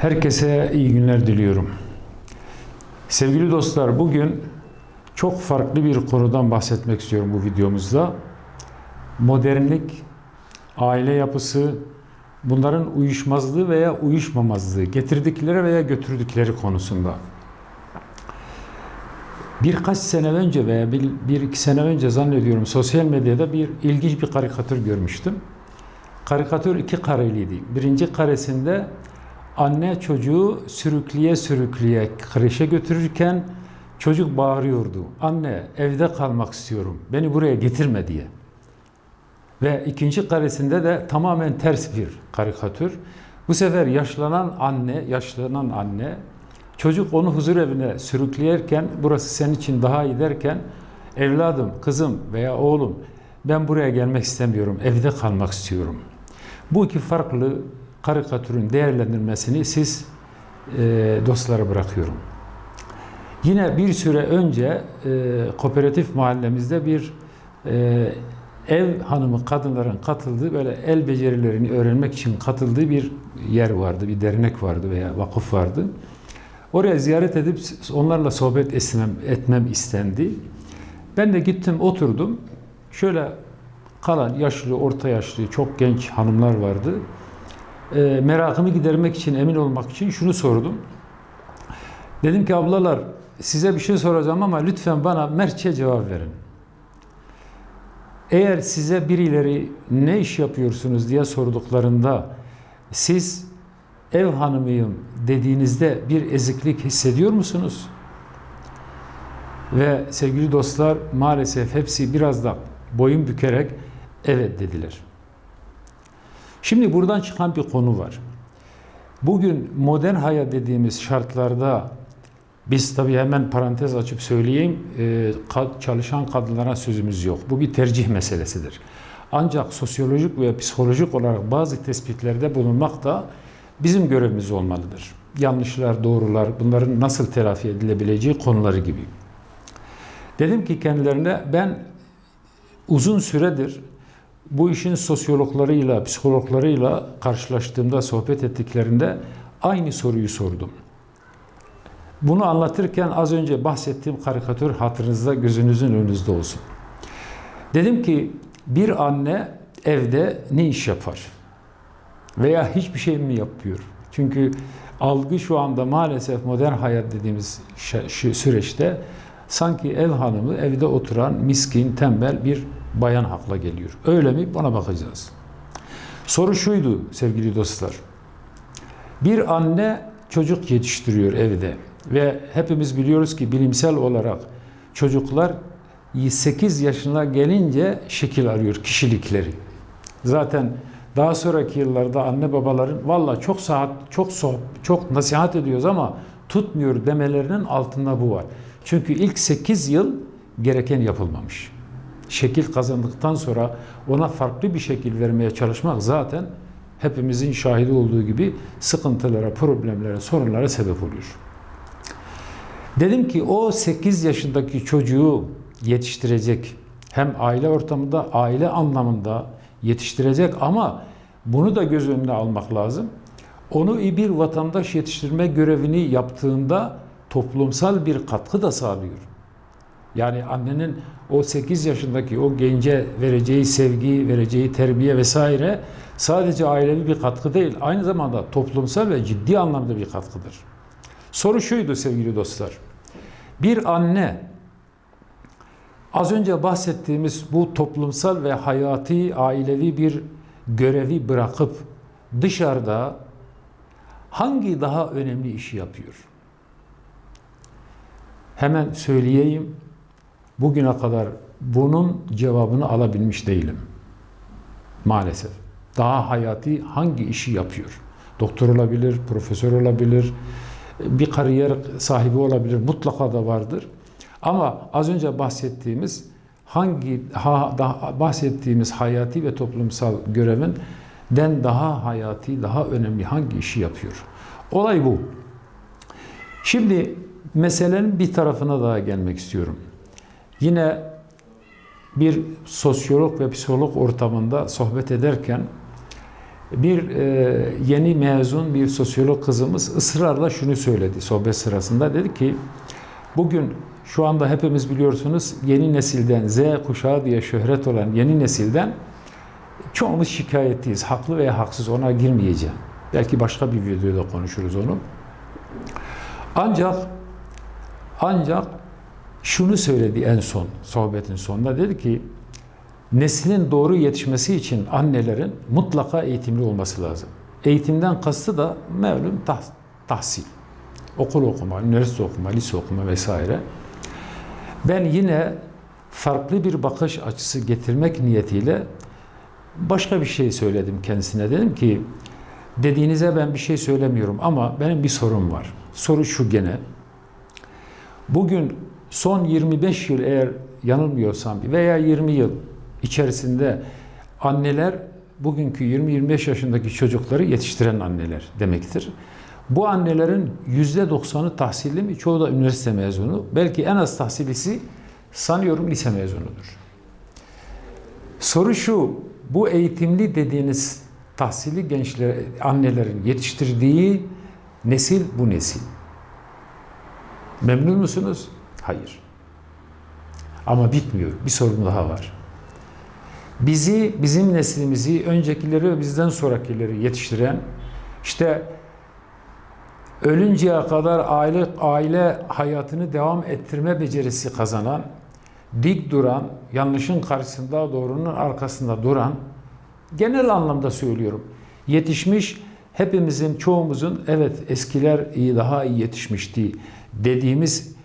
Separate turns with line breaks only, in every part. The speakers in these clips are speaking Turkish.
Herkese iyi günler diliyorum. Sevgili dostlar, bugün çok farklı bir konudan bahsetmek istiyorum bu videomuzda. Modernlik, aile yapısı, bunların uyuşmazlığı veya uyuşmamazlığı, getirdikleri veya götürdükleri konusunda. Birkaç sene önce veya bir, bir iki sene önce zannediyorum sosyal medyada bir ilginç bir karikatür görmüştüm. Karikatür iki kareliydi. Birinci karesinde anne çocuğu sürükleye sürükleye kreşe götürürken çocuk bağırıyordu. Anne evde kalmak istiyorum. Beni buraya getirme diye. Ve ikinci karesinde de tamamen ters bir karikatür. Bu sefer yaşlanan anne, yaşlanan anne çocuk onu huzur evine sürükleyerken burası senin için daha iyi derken evladım, kızım veya oğlum ben buraya gelmek istemiyorum. Evde kalmak istiyorum. Bu iki farklı karikatürün değerlendirmesini siz e, dostlara bırakıyorum. Yine bir süre önce e, kooperatif mahallemizde bir e, ev hanımı kadınların katıldığı böyle el becerilerini öğrenmek için katıldığı bir yer vardı, bir dernek vardı veya vakıf vardı. Oraya ziyaret edip onlarla sohbet etmem, etmem istendi. Ben de gittim oturdum. Şöyle kalan yaşlı, orta yaşlı, çok genç hanımlar vardı. E, merakımı gidermek için, emin olmak için şunu sordum. Dedim ki ablalar size bir şey soracağım ama lütfen bana mertçe cevap verin. Eğer size birileri ne iş yapıyorsunuz diye sorduklarında siz ev hanımıyım dediğinizde bir eziklik hissediyor musunuz? Ve sevgili dostlar maalesef hepsi biraz da boyun bükerek evet dediler. Şimdi buradan çıkan bir konu var. Bugün modern hayat dediğimiz şartlarda biz tabii hemen parantez açıp söyleyeyim, çalışan kadınlara sözümüz yok. Bu bir tercih meselesidir. Ancak sosyolojik veya psikolojik olarak bazı tespitlerde bulunmak da bizim görevimiz olmalıdır. Yanlışlar, doğrular, bunların nasıl telafi edilebileceği konuları gibi. Dedim ki kendilerine ben uzun süredir bu işin sosyologlarıyla, psikologlarıyla karşılaştığımda, sohbet ettiklerinde aynı soruyu sordum. Bunu anlatırken az önce bahsettiğim karikatür hatırınızda, gözünüzün önünüzde olsun. Dedim ki bir anne evde ne iş yapar? Veya hiçbir şey mi yapıyor? Çünkü algı şu anda maalesef modern hayat dediğimiz süreçte sanki ev hanımı evde oturan miskin, tembel bir bayan hakla geliyor. Öyle mi? Buna bakacağız. Soru şuydu sevgili dostlar. Bir anne çocuk yetiştiriyor evde ve hepimiz biliyoruz ki bilimsel olarak çocuklar 8 yaşına gelince şekil arıyor kişilikleri. Zaten daha sonraki yıllarda anne babaların valla çok saat çok soh, çok nasihat ediyoruz ama tutmuyor demelerinin altında bu var. Çünkü ilk 8 yıl gereken yapılmamış. Şekil kazandıktan sonra ona farklı bir şekil vermeye çalışmak zaten hepimizin şahidi olduğu gibi sıkıntılara, problemlere, sorunlara sebep oluyor. Dedim ki o 8 yaşındaki çocuğu yetiştirecek hem aile ortamında, aile anlamında yetiştirecek ama bunu da göz önüne almak lazım. Onu iyi bir vatandaş yetiştirme görevini yaptığında toplumsal bir katkı da sağlıyor. Yani annenin o 8 yaşındaki o gence vereceği sevgi, vereceği terbiye vesaire sadece ailevi bir katkı değil, aynı zamanda toplumsal ve ciddi anlamda bir katkıdır. Soru şuydu sevgili dostlar. Bir anne az önce bahsettiğimiz bu toplumsal ve hayati, ailevi bir görevi bırakıp dışarıda hangi daha önemli işi yapıyor? Hemen söyleyeyim. Bugüne kadar bunun cevabını alabilmiş değilim. Maalesef. Daha hayati hangi işi yapıyor? Doktor olabilir, profesör olabilir, bir kariyer sahibi olabilir. Mutlaka da vardır. Ama az önce bahsettiğimiz hangi ha, daha, bahsettiğimiz hayati ve toplumsal görevin den daha hayati, daha önemli hangi işi yapıyor? Olay bu. Şimdi meselenin bir tarafına daha gelmek istiyorum. Yine bir sosyolog ve psikolog ortamında sohbet ederken Bir e, yeni mezun bir sosyolog kızımız ısrarla şunu söyledi sohbet sırasında. Dedi ki bugün şu anda hepimiz biliyorsunuz yeni nesilden Z kuşağı diye şöhret olan yeni nesilden çoğumuz şikayetliyiz. Haklı veya haksız ona girmeyeceğim. Belki başka bir videoda konuşuruz onu. Ancak ancak şunu söyledi en son sohbetin sonunda dedi ki neslin doğru yetişmesi için annelerin mutlaka eğitimli olması lazım. Eğitimden kastı da malum tah- tahsil. Okul okuma, üniversite okuma, lise okuma vesaire. Ben yine farklı bir bakış açısı getirmek niyetiyle başka bir şey söyledim kendisine. Dedim ki dediğinize ben bir şey söylemiyorum ama benim bir sorum var. Soru şu gene. Bugün son 25 yıl eğer yanılmıyorsam veya 20 yıl içerisinde anneler bugünkü 20-25 yaşındaki çocukları yetiştiren anneler demektir. Bu annelerin %90'ı tahsilli mi? Çoğu da üniversite mezunu. Belki en az tahsillisi sanıyorum lise mezunudur. Soru şu, bu eğitimli dediğiniz tahsilli gençler, annelerin yetiştirdiği nesil bu nesil. Memnun musunuz? Hayır. Ama bitmiyor. Bir sorun daha var. Bizi, bizim neslimizi, öncekileri ve bizden sonrakileri yetiştiren, işte ölünceye kadar aile aile hayatını devam ettirme becerisi kazanan, dik duran, yanlışın karşısında, doğrunun arkasında duran, genel anlamda söylüyorum, yetişmiş, hepimizin, çoğumuzun, evet eskiler iyi, daha iyi yetişmişti dediğimiz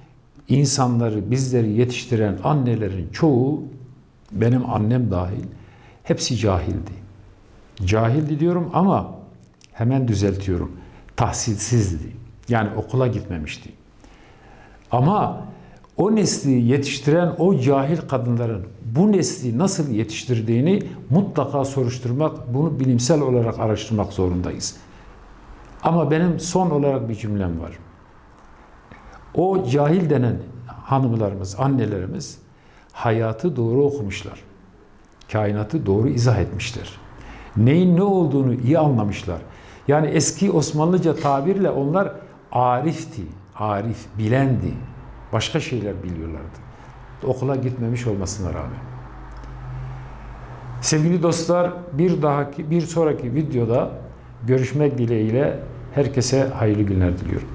insanları, bizleri yetiştiren annelerin çoğu, benim annem dahil, hepsi cahildi. Cahildi diyorum ama hemen düzeltiyorum. Tahsilsizdi. Yani okula gitmemişti. Ama o nesli yetiştiren o cahil kadınların bu nesli nasıl yetiştirdiğini mutlaka soruşturmak, bunu bilimsel olarak araştırmak zorundayız. Ama benim son olarak bir cümlem var. O cahil denen hanımlarımız, annelerimiz hayatı doğru okumuşlar. Kainatı doğru izah etmişler. Neyin ne olduğunu iyi anlamışlar. Yani eski Osmanlıca tabirle onlar arifti, arif, bilendi. Başka şeyler biliyorlardı. Okula gitmemiş olmasına rağmen. Sevgili dostlar, bir dahaki bir sonraki videoda görüşmek dileğiyle herkese hayırlı günler diliyorum.